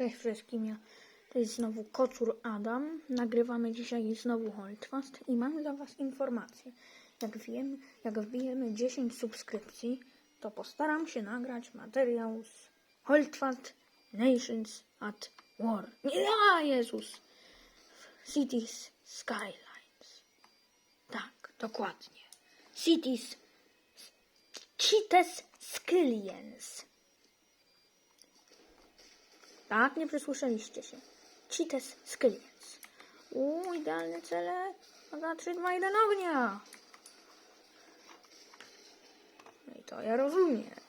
Cześć wszystkim, ja to jest znowu Kocur Adam. Nagrywamy dzisiaj znowu Holdfast i mam dla Was informację. Jak wiemy, jak wbijemy 10 subskrypcji, to postaram się nagrać materiał z Holdfast Nations at War. Nie, a Jezus! Cities Skylines. Tak, dokładnie. Cities Cities Skyllions. Tak, nie przesłyszeliście się. Cites Skillions. Uuu, idealne cele. 3, 2, 1, ognia! No i to ja rozumiem.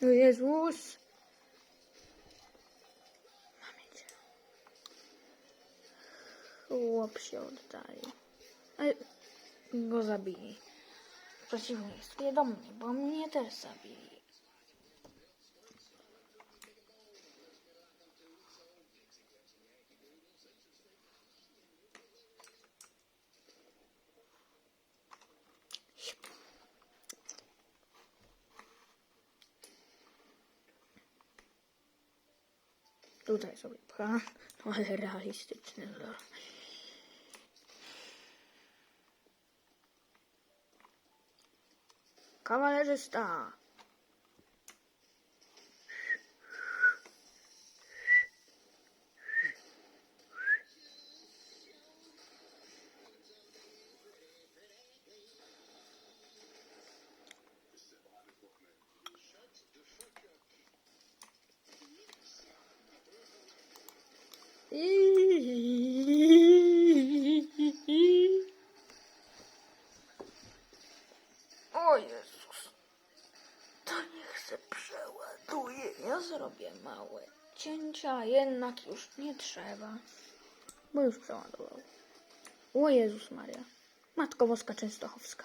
Jezus! Chłop się oddali. Ale go zabili. W przeciwieństwie do mnie, bo mnie też zabili. Tutaj sobie pcha, ale realistyczny カバネでした。Ew. Se przeładuje. Ja zrobię małe cięcia, jednak już nie trzeba. Bo już przeładował. O Jezus Maria. Matko Boska Częstochowska.